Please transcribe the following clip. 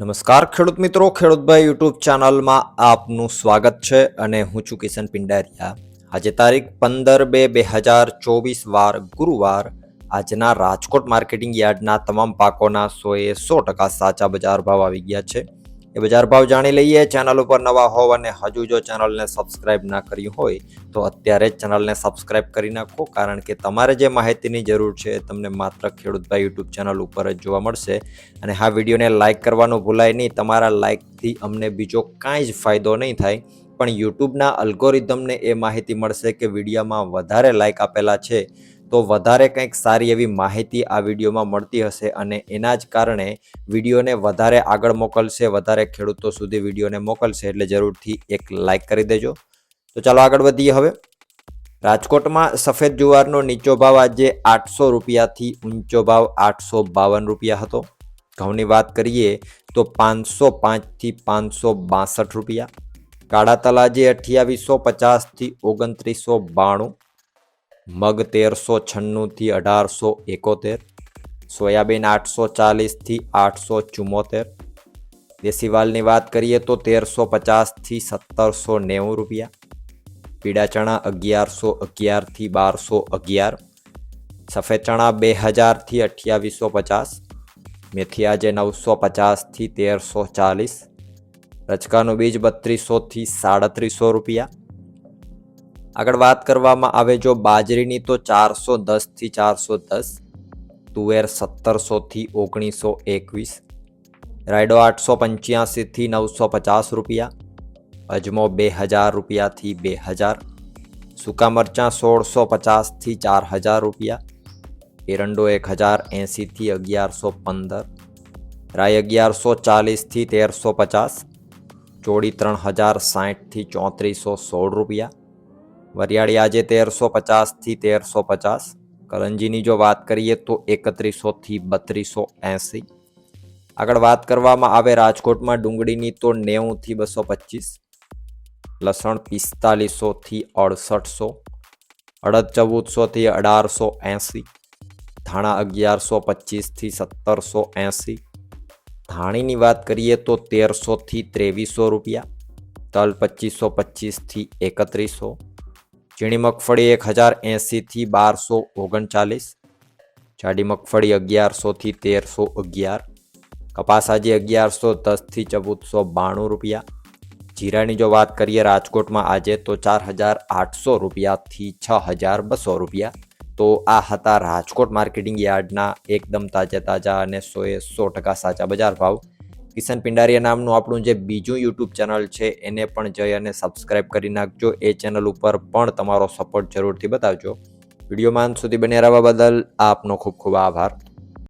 નમસ્કાર, ખેડૂત મિત્રો. ખેડૂતભાઈ યુટ્યુબ ચેનલમાં આપનું સ્વાગત છે અને હું છું કિશન પિંડારિયા. આજે તારીખ પંદર બે બે હજાર ચોવીસ વાર ગુરુવાર આજના રાજકોટ માર્કેટિંગ યાર્ડના તમામ પાકોના સોએ સો ટકા સાચા બજાર ભાવ આવી ગયા છે. એ બજાર ભાવ જાણી લઈએ. ચેનલ ઉપર નવા હોવ અને હજુ જો ચેનલને સબસ્ક્રાઇબ ના કર્યું હોય, તો અત્યારે જ ચેનલને સબસ્ક્રાઇબ કરી નાખો, કારણ કે તમારે જે માહિતીની જરૂર છે તમને માત્ર ખેડૂતભાઈ યુટ્યુબ ચેનલ ઉપર જ જોવા મળશે. અને હા, વિડીયોને લાઇક કરવાનું ભૂલાય નહીં. તમારા લાઇકથી અમને બીજો કાંઈ જ ફાયદો નહીં થાય. પણ યુટ્યુબના અલ્ગોરિધમને એ માહિતી મળશે કે વિડીયોમાં વધારે લાઇક આપેલા છે. તો વધારે કંઈક સારી એવી માહિતી આ વિડીયોમાં મળતી હશે અને એના જ કારણે વિડીયોને વધારે આગળ મોકલશે, વધારે ખેડૂતો સુધી વિડીયોને મોકલશે એટલે જરૂરથી એક લાઇક કરી દેજો. તો ચાલો આગળ વધીએ હવે. રાજકોટમાં સફેદ જુવારનો નીચો ભાવ આજે આઠસો રૂપિયાથી ઊંચો ભાવ આઠસો બાવન રૂપિયા હતો. ઘઉંની વાત કરીએ તો પાંચસો પાંચથી પાંચસો બાસઠ રૂપિયા. કાળા તલાજી અઠ્યાવીસો પચાસથી ઓગણત્રીસો બાણું. મગ તેરસો છન્નુંથી અઢારસો એકોતેર, સોયાબીન આઠસો ચાલીસથી આઠસો ચુમ્મોતેર દેશીવાલની વાત કરીએ તો તેરસો પચાસથી સત્તરસો નેવું રૂપિયા. પીળા ચણા અગિયારસો અગિયારથી બારસો અગિયાર. સફેદ ચણા બે હજારથી અઠ્યાવીસો પચાસ. મેથી આજે નવસો પચાસથી તેરસો ચાલીસ. રચકાનું બીજ બત્રીસોથી સાડત્રીસો રૂપિયા. આગળ વાત કરવામાં આવે જો બાજરીની તો ચારસો દસથી ચારસો દસ, તુવેર સત્તરસોથી ઓગણીસો એકવીસ, રાયડો આઠસો પંચ્યાસીથી નવસો પચાસ રૂપિયા, અજમો બે હજાર રૂપિયાથી બે હજાર, સૂકા મરચાં સોળસો પચાસથી ચાર હજાર રૂપિયા, એરંડો એક હજાર એંસીથી અગિયારસો પંદર રાય અગિયારસો ચાલીસથી તેરસો પચાસ ચોડી ત્રણ હજાર સાઠથી ચોત્રીસો સોળ રૂપિયા વરિયાળી આજે તેરસો પચાસથી તેરસો પચાસ. કરંજીની જો વાત કરીએ તો એકત્રીસોથી બત્રીસો એંસી. આગળ વાત કરવામાં આવે રાજકોટમાં ડુંગળીની તો નેવુંથી બસો પચીસ. લસણ પિસ્તાલીસોથી અડસઠસો. અડદ ચૌદસોથી અઢારસો એંસી. ધાણા અગિયારસો પચીસથી સત્તરસો એંસી. ધાણીની વાત કરીએ તો તેરસોથી ત્રેવીસો રૂપિયા. તલ પચીસો પચીસથી એકત્રીસો. ઝીણી મગફળી એક હજાર એંસીથી બારસો ઓગણચાલીસ, જાડી મગફળી અગિયારસોથી તેરસો અગિયાર, કપાસ આજે અગિયારસો દસથી ચૌદસો બાણું રૂપિયા. જીરાની જો વાત કરીએ રાજકોટમાં આજે તો ચાર હજાર આઠસો રૂપિયાથી છ હજાર બસો રૂપિયા. તો આ હતા રાજકોટ માર્કેટિંગ યાર્ડના એકદમ તાજા તાજા અને સોએ સો ટકા સાચા બજાર ભાવ. કિશન પિંડારિયા નામનું આપણું જે બીજું યુટ્યુબ ચેનલ છે, એને પણ જઈ અને સબસ્ક્રાઇબ કરી નાખજો. એ ચેનલ ઉપર પણ તમારો સપોર્ટ જરૂરથી બતાવજો. વિડીયોમાં અંત સુધી બન્યા રહેવા બદલ આપનો ખૂબ ખૂબ આભાર.